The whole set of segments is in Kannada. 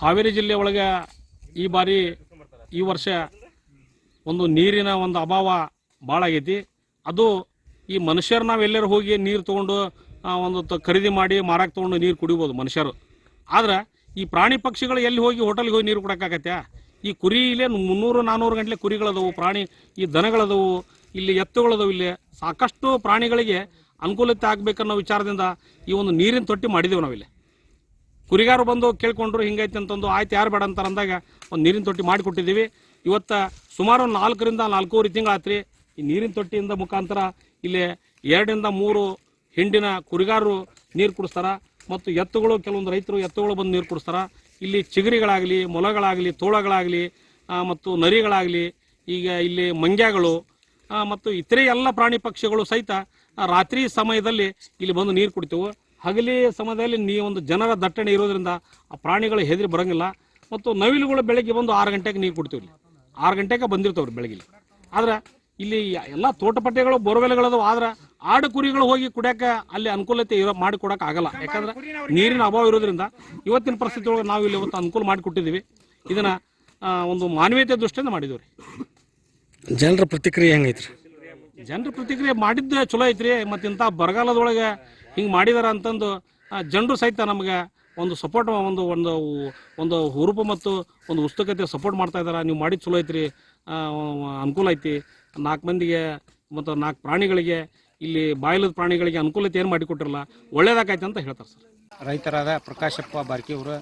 ಹಾವೇರಿ ಜಿಲ್ಲೆ ಒಳಗೆ ಈ ಬಾರಿ ಈ ವರ್ಷ ಒಂದು ನೀರಿನ ಒಂದು ಅಭಾವ ಭಾಳ ಆಗೈತಿ. ಅದು ಈ ಮನುಷ್ಯರು ನಾವು ಎಲ್ಲರೂ ಹೋಗಿ ನೀರು ತೊಗೊಂಡು ಒಂದು ಖರೀದಿ ಮಾಡಿ ಮಾರಾಕ್ ತೊಗೊಂಡು ನೀರು ಕುಡಿಬೋದು ಮನುಷ್ಯರು. ಆದ್ರೆ ಈ ಪ್ರಾಣಿ ಪಕ್ಷಿಗಳು ಎಲ್ಲಿ ಹೋಗಿ ಹೋಟೆಲ್ಗೆ ಹೋಗಿ ನೀರು ಕೊಡೋಕ್ಕಾಗತ್ತೆ ಈ ಕುರಿ ಇಲ್ಲೇ ಮುನ್ನೂರು ನಾನ್ನೂರು ಗಂಟಲೆ ಕುರಿಗಳದವು, ಪ್ರಾಣಿ, ಈ ದನಗಳದವು, ಇಲ್ಲಿ ಎತ್ತುಗಳದವು ಇಲ್ಲಿ. ಸಾಕಷ್ಟು ಪ್ರಾಣಿಗಳಿಗೆ ಅನುಕೂಲತೆ ಆಗ್ಬೇಕನ್ನೋ ವಿಚಾರದಿಂದ ಈ ಒಂದು ನೀರಿನ ತೊಟ್ಟಿ ಮಾಡಿದೆವು ನಾವಿಲ್ಲಿ. ಕುರಿಗಾರು ಬಂದು ಕೇಳ್ಕೊಂಡ್ರು, ಹಿಂಗೈತೆ ಅಂತಂದು, ಆಯ್ತು, ಯಾರು ಬೇಡ ಅಂತಾರೆ ಅಂದಾಗ ಒಂದು ನೀರಿನ ತೊಟ್ಟಿ ಮಾಡಿಕೊಟ್ಟಿದ್ದೀವಿ. ಇವತ್ತು ಸುಮಾರು ನಾಲ್ಕರಿಂದ ನಾಲ್ಕೂವರೆ ತಿಂಗಳು ಆತ್ರಿ ಈ ನೀರಿನ ತೊಟ್ಟಿಯಿಂದ ಮುಖಾಂತರ ಇಲ್ಲಿ ಎರಡರಿಂದ ಮೂರು ಹಿಂಡಿನ ಕುರಿಗಾರರು ನೀರು ಕುಡಿಸ್ತಾರ. ಮತ್ತು ಎತ್ತುಗಳು, ಕೆಲವೊಂದು ರೈತರು ಎತ್ತುಗಳು ಬಂದು ನೀರು ಕುಡಿಸ್ತಾರ. ಇಲ್ಲಿ ಚಿಗರಿಗಳಾಗಲಿ, ಮೊಲಗಳಾಗಲಿ, ತೋಳಗಳಾಗಲಿ ಮತ್ತು ನರಿಗಳಾಗಲಿ, ಈಗ ಇಲ್ಲಿ ಮಂಗ್ಯಗಳು ಮತ್ತು ಇತರೆ ಎಲ್ಲ ಪ್ರಾಣಿ ಪಕ್ಷಿಗಳು ಸಹಿತ ರಾತ್ರಿ ಸಮಯದಲ್ಲಿ ಇಲ್ಲಿ ಬಂದು ನೀರು ಕುಡಿತೇವೆ. ಹಗಲಿ ಸಮಯದಲ್ಲಿ ನೀ ಒಂದು ಜನರ ದಟ್ಟಣೆ ಇರೋದ್ರಿಂದ ಆ ಪ್ರಾಣಿಗಳು ಹೆದರಿ ಬರಂಗಿಲ್ಲ. ಮತ್ತು ನವಿಲುಗಳು ಬೆಳಗ್ಗೆ ಬಂದು ಆರು ಗಂಟೆಗೆ ನೀರು ಕೊಡ್ತೀವಿ ಇಲ್ಲಿ. ಆರು ಗಂಟೆಗೆ ಬಂದಿರ್ತಾವ್ರಿ ಬೆಳಗ್ಗೆ. ಆದ್ರೆ ಇಲ್ಲಿ ಎಲ್ಲ ತೋಟಪಟ್ಟೆಗಳು ಬೋರ್ವೆಲ್ಗಳದಾವ. ಆದ್ರೆ ಆಡು ಕುರಿಗಳು ಹೋಗಿ ಕುಡಿಯಕ ಅಲ್ಲಿ ಅನುಕೂಲತೆ ಇರೋ ಮಾಡಿ ಕೊಡಕ್ಕೆ ಆಗಲ್ಲ. ಯಾಕಂದ್ರೆ ನೀರಿನ ಅಭಾವ ಇರೋದ್ರಿಂದ ಇವತ್ತಿನ ಪರಿಸ್ಥಿತಿ ಒಳಗೆ ನಾವು ಇಲ್ಲಿ ಇವತ್ತು ಅನುಕೂಲ ಮಾಡಿಕೊಟ್ಟಿದ್ದೀವಿ. ಇದನ್ನ ಒಂದು ಮಾನವೀಯತೆ ದೃಷ್ಟಿಯಿಂದ ಮಾಡಿದ್ದೀವಿ ರೀ ಜನರ ಪ್ರತಿಕ್ರಿಯೆ ಹೆಂಗೈತ್ರಿ? ಜನರ ಪ್ರತಿಕ್ರಿಯೆ ಮಾಡಿದ್ದೆ ಚಲೋ ಐತ್ರಿ. ಮತ್ತು ಇಂಥ ಬರಗಾಲದೊಳಗೆ ಹಿಂಗೆ ಮಾಡಿದಾರ ಅಂತಂದು ಜನರು ಸಹಿತ ನಮಗೆ ಒಂದು ಸಪೋರ್ಟ್ ಒಂದು ಒಂದು ಒಂದು ಹುರುಪು ಮತ್ತು ಒಂದು ಉತ್ಸುಕತೆ ಸಪೋರ್ಟ್ ಮಾಡ್ತಾ ಇದ್ದಾರೆ ನೀವು ಮಾಡಿದ ಚಲೋ ಐತ್ರಿ. ಅನುಕೂಲ ಐತಿ. ನಾಲ್ಕು ಮಂದಿಗೆ ಮತ್ತು ನಾಲ್ಕು ಪ್ರಾಣಿಗಳಿಗೆ, ಇಲ್ಲಿ ಬಾಯಿಲದ ಪ್ರಾಣಿಗಳಿಗೆ ಅನುಕೂಲತೆ ಏನು ಮಾಡಿಕೊಟ್ಟಿರಲ್ಲ, ಒಳ್ಳೇದಾಗೈತೆ ಅಂತ ಹೇಳ್ತಾರೆ ಸರ್. ರೈತರಾದ ಪ್ರಕಾಶಪ್ಪ ಬಾರ್ಕಿಯವರು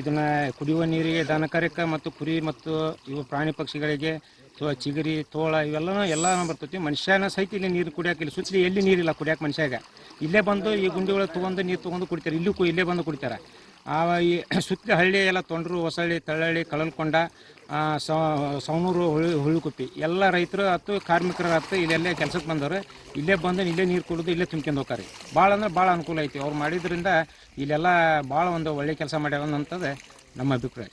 ಇದನ್ನ ಕುಡಿಯುವ ನೀರಿಗೆ ದನಕರಕ್ಕೆ ಮತ್ತು ಕುರಿ ಮತ್ತು ಇವು ಪ್ರಾಣಿ ಪಕ್ಷಿಗಳಿಗೆ ತೋ, ಚಿಗರಿ, ತೋಳ, ಇವೆಲ್ಲನೂ ಎಲ್ಲ ಬರ್ತೈತಿ. ಮನುಷ್ಯನ ಸಹಿತ ಇಲ್ಲಿ ನೀರು ಕುಡಿಯಕ್ಕೆ ಇಲ್ಲಿ ಸುತ್ತಲಿ ಎಲ್ಲಿ ನೀರಿಲ್ಲ ಕುಡಿಯಕ್ಕೆ ಮನುಷ್ಯಾಗ. ಇಲ್ಲೇ ಬಂದು ಈ ಗುಂಡಿಗಳು ತೊಗೊಂಡು ನೀರು ತೊಗೊಂಡು ಕುಡಿತಾರೆ. ಇಲ್ಲೂ ಇಲ್ಲೇ ಬಂದು ಕುಡಿತಾರೆ. ಆ, ಈ ಸುತ್ತ ಹಳ್ಳಿ ಎಲ್ಲ ತೊಂಡರು, ಹೊಸಳ್ಳಿ, ತಳ್ಳಳ್ಳಿ, ಕಳಲ್ಕೊಂಡ ಸವನೂರು ಹುಳಿ, ಹುಳಿಕುಪ್ಪಿ. ಎಲ್ಲ ರೈತರು ಹತ್ತು ಕಾರ್ಮಿಕರು ಹತ್ತು ಇಲ್ಲೆಲ್ಲೇ ಕೆಲಸಕ್ಕೆ ಬಂದವರು. ಇಲ್ಲೇ ಬಂದು ಇಲ್ಲೇ ನೀರು ಕುಡಿದು ಇಲ್ಲೇ ತುಂಬ್ಕೊಂಡು ಹೋಗ್ತಾರೆ. ಭಾಳ ಅಂದ್ರೆ ಭಾಳ ಅನುಕೂಲ ಐತಿ. ಅವ್ರು ಮಾಡಿದ್ರಿಂದ ಇಲ್ಲೆಲ್ಲ ಭಾಳ ಒಂದು ಒಳ್ಳೆ ಕೆಲಸ ಮಾಡ್ಯಾವ ಅಂತದ ನಮ್ಮ ಅಭಿಪ್ರಾಯ.